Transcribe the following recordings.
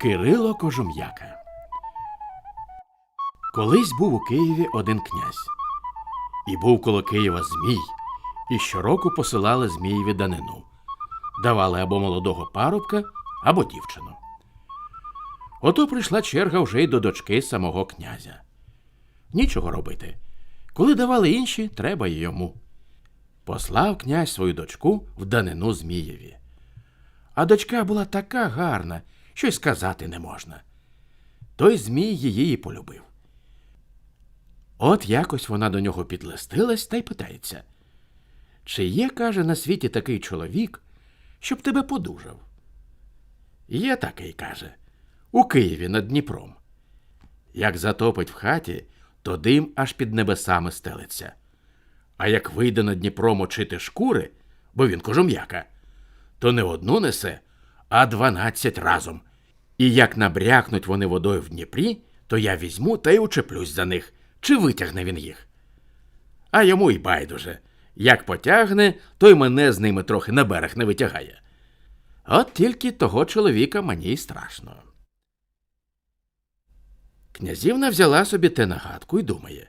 Кирило Кожум'яка. Колись був у Києві один князь. І був коло Києва Змій, і щороку посилали Змієві данину. Давали або молодого парубка, або дівчину. Ото прийшла черга вже й до дочки самого князя. Нічого робити. Коли давали інші, треба й йому. Послав князь свою дочку в данину Змієві. А дочка була така гарна, що й сказати не можна. Той Змій її і полюбив. От якось вона до нього підлистилась та й питається. Чи є, каже, на світі такий чоловік, щоб тебе подужав? Є такий, каже, у Києві над Дніпром. Як затопить в хаті, то дим аж під небесами стелиться. А як вийде над Дніпром очити шкури, бо він кожум'яка, то не одну несе, а дванадцять разом. І як набрякнуть вони водою в Дніпрі, то я візьму та й учеплюсь за них, чи витягне він їх. А йому й байдуже. Як потягне, то й мене з ними трохи на берег не витягає. От тільки того чоловіка мені й страшно. Князівна взяла собі те нагадку і думає,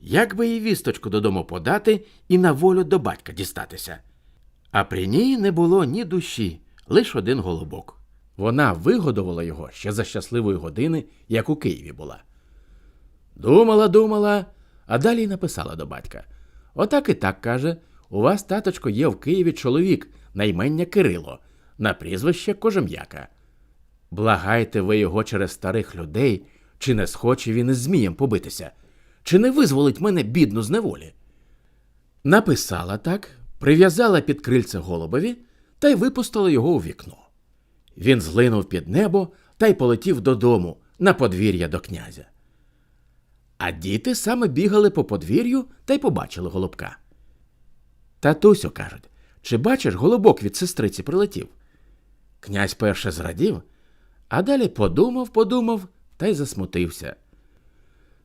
як би їй вісточку додому подати і на волю до батька дістатися. А при ній не було ні душі, лиш один голубок. Вона вигодувала його ще за щасливої години, як у Києві була. Думала, думала, а далі написала до батька. Отак і так каже: у вас, таточко, є в Києві чоловік на імення Кирило, на прізвище Кожем'яка. Благайте ви його через старих людей, чи не схоче він із Змієм побитися, чи не визволить мене бідну з неволі. Написала так, прив'язала під крильце голубові та й випустила його у вікно. Він злинув під небо та й полетів додому на подвір'я до князя. А діти саме бігали по подвір'ю та й побачили голубка. Татусю, кажуть, чи бачиш, голубок від сестриці прилетів? Князь перше зрадів, а далі подумав, подумав та й засмутився.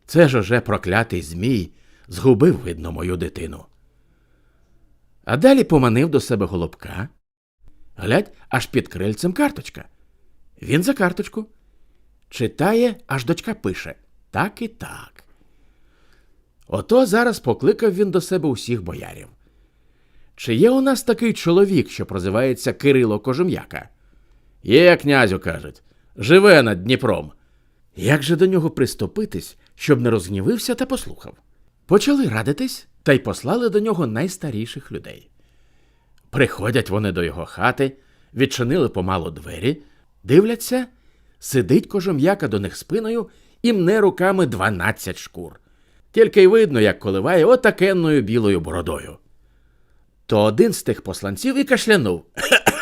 Це ж уже проклятий Змій згубив, видно, мою дитину. А далі поманив до себе голубка. Глядь, аж під крильцем карточка. Він за карточку. Читає, аж дочка пише так і так. Ото зараз покликав він до себе усіх боярів. Чи є у нас такий чоловік, що прозивається Кирило Кожум'яка? Є, князю, кажуть, живе над Дніпром. Як же до нього приступитись, щоб не розгнівився та послухав? Почали радитись та й послали до нього найстаріших людей. Приходять вони до його хати, відчинили помалу двері, дивляться, сидить кожум'яка до них спиною і мне руками дванадцять шкур. Тільки й видно, як коливає отакенною білою бородою. То один з тих посланців і кашлянув.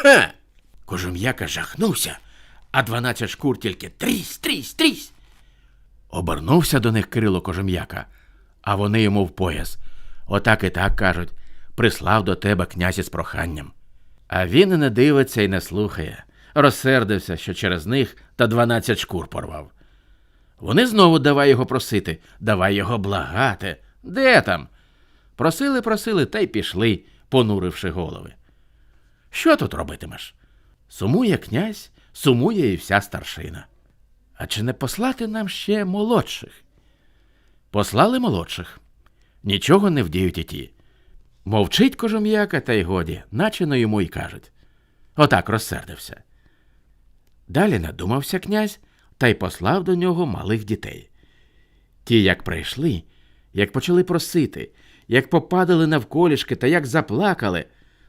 Кожум'яка жахнувся, а дванадцять шкур тільки трісь, трісь, трісь. Обернувся до них Кирило Кожум'яка, а вони йому в пояс. Отак і так кажуть, прислав до тебе князь із проханням. А він і не дивиться і не слухає. Розсердився, що через них та дванадцять шкур порвав. Вони знову давай його просити, давай його благати. Де там? Просили, просили та й пішли, понуривши голови. Що тут робитимеш? Сумує князь, сумує і вся старшина. А чи не послати нам ще молодших? Послали молодших. Нічого не вдіють і ті. Мовчить кожум'яка, та й годі, наче на йому й кажуть. Отак розсердився. Далі надумався князь та й послав до нього малих дітей. Ті, як прийшли, як почали просити, як попадали навколішки та як заплакали,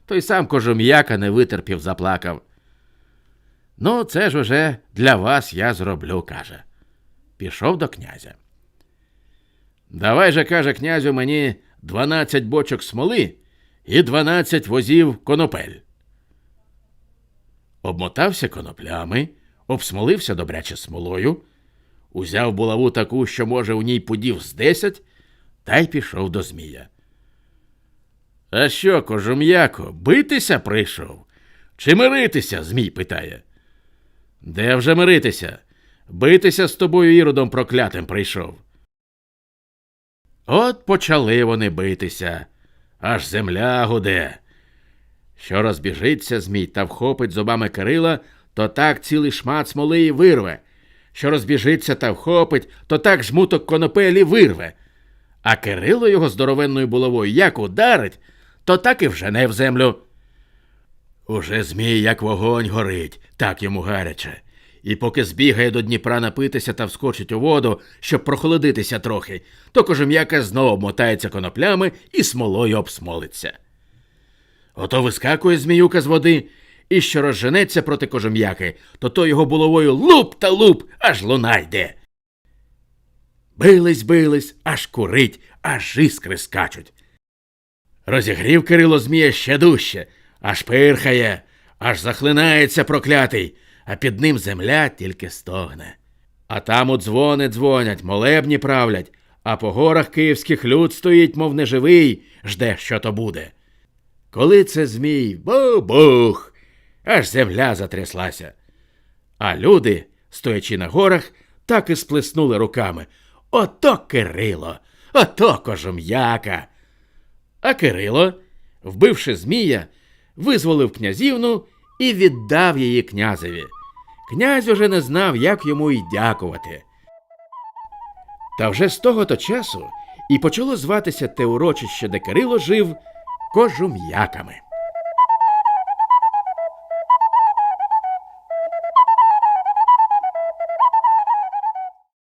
той сам кожум'яка не витерпів, заплакав. Ну, це ж уже для вас я зроблю, каже. Пішов до князя. Давай же, каже князю, мені дванадцять бочок смоли і дванадцять возів конопель. Обмотався коноплями, обсмолився добряче смолою, узяв булаву таку, що, може, у ній пудів з десять, та й пішов до Змія. А що, кожум'яко, битися прийшов? Чи миритися? Змій питає. Де вже миритися? Битися з тобою іродом проклятим прийшов. От почали вони битися, аж земля гуде. Що розбіжиться Змій та вхопить зубами Кирила то так цілий шмат смоли і вирве. Що розбіжиться та вхопить, то так жмуток конопелі вирве. А Кирило його здоровенною булавою як ударить, то так і вжене в землю. Уже змій, як вогонь горить, так йому гаряче. І поки збігає до Дніпра напитися та вскочить у воду, щоб прохолодитися трохи, то кожем'яка знов обмотається коноплями і смолою обсмолиться. Ото вискакує зміюка з води, і що розженеться проти кожем'яки, то то його булавою луп та луп, аж луна йде. Бились, бились, аж курить, аж іскри скачуть. Розігрів Кирило Змія ще дужче, аж пирхає, аж захлинається проклятий, а під ним земля тільки стогне. А там у дзвони дзвонять, молебні правлять, а по горах київських люд стоїть, мов неживий, жде, що то буде. Коли це змій бу-бух, аж земля затряслася. А люди, стоячи на горах, так і сплеснули руками. Ото Кирило, ото кожум'яка. А Кирило, вбивши Змія, визволив князівну і віддав її князеві. Князь уже не знав, як йому й дякувати. Та вже з того то часу і почало зватися те урочище, де Кирило жив кожум'яками.